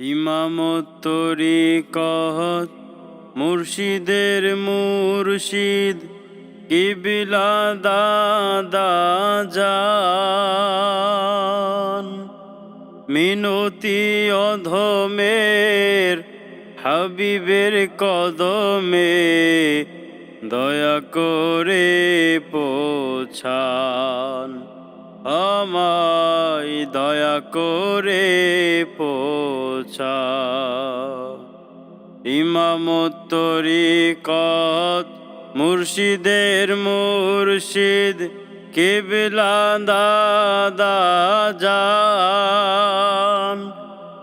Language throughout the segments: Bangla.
ইমামতরি কহত মুর্শিদের মুর্শিদ কিবিলা দাদা যান মিনতি অধমের, হাবিবের কদমে দয়া করে পোছান। আমায় দয়া করে পোছা। ইমামতরি কত মুর্শিদের মুর্শিদ, কেবলা দাদা যান।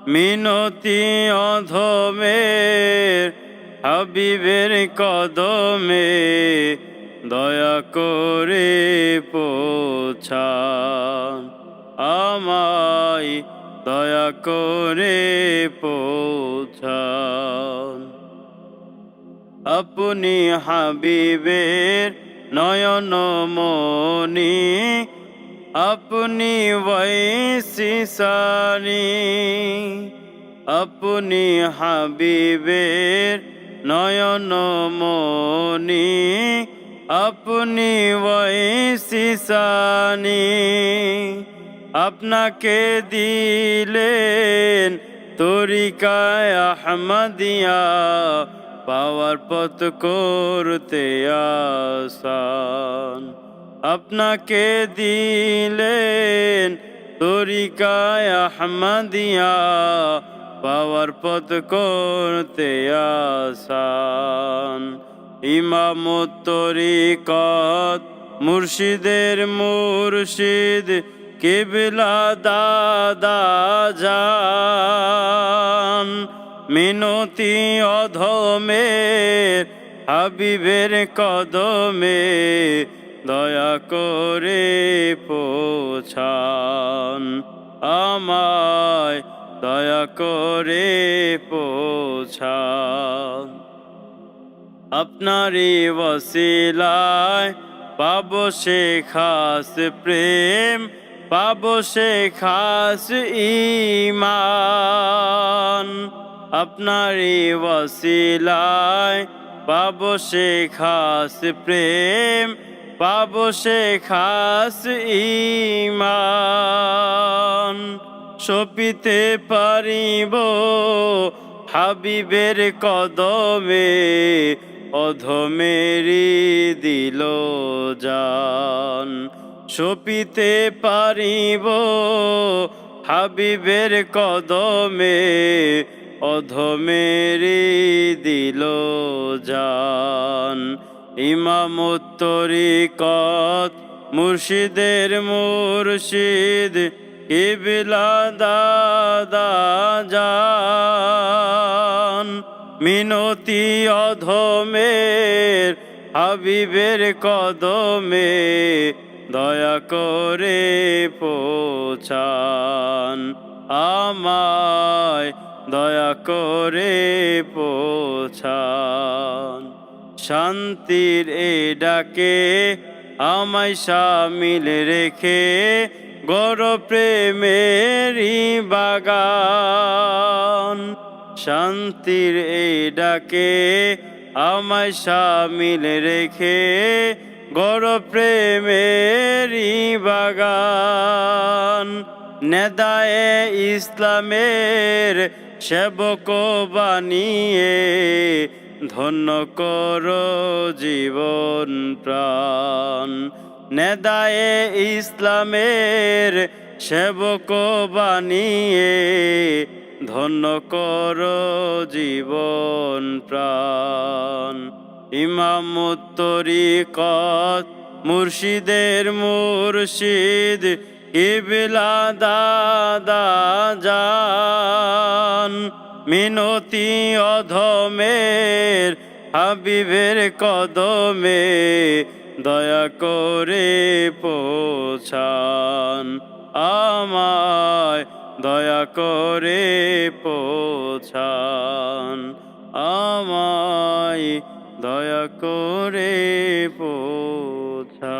মিনতি অধমের, হাবিবের কদমে দয়া করে পোছান। আমায় দয়া করে পোছান। আপনি হাবিবের নয়ন মনি আপনি বৈশিসানি আপনি হাবিবের নয়ন মনি আপনি বৈশিসানি আপনাকে দিলেন তরিকায় আহমদিয়া, পাওয়ার পথ করতে আসান। আপনাকে দিলেন তরিকায় আহমদিয়া, পাওয়ার পথ করতে আসান। ইমামত তরিকত, মুর্শিদের মুর্শিদ কেবলা দাদা যান, মিনতি অধমে, হাবিবের কদমে দয়া করে পোছান। আমায় দয়া করে পোছান। আপনারই বসিলায় পাব সে খাস প্রেম পাব সে খাস ইমান আপনারই বসিলায় পাব সে খাস প্রেম, পাব সে খাস ইমান সপিতে পারিব হাবিবের কদমে অধমেরি দিল জান। সপিতে পারিব হাবিবের কদমে অধমেরি দিল জান। ইমামুত্তরি কত, মুর্শিদের মুর্শিদ ইবলা দাদা যান মিনতি অধমের হাবিবের কদমে দয়া করে পোছান আমায়। দয়া করে পোছান। শান্তির এ ডাকে আমায় সামিল রেখে গর প্রেমেরি বাগান। শান্তির এই ডাকে আমায় সামিল রেখে গর প্রেমেরি বাগান। নেদায়ে ইসলামের সেবক বানিয়ে ধন্য কর জীবন প্রাণ। নেদায়ে ইসলামের সেবক বানিয়ে ধন্য কর জীবন প্রাণ। ইমামুত্তরি কত মুর্শিদের মুর্শিদ, ইবলা দাদা যান মিনতি অধমের, হাবিবের কদমে দয়া করে পোছান। আমায় দয়া করে পোছান। আমায় দয়া করে পোছা।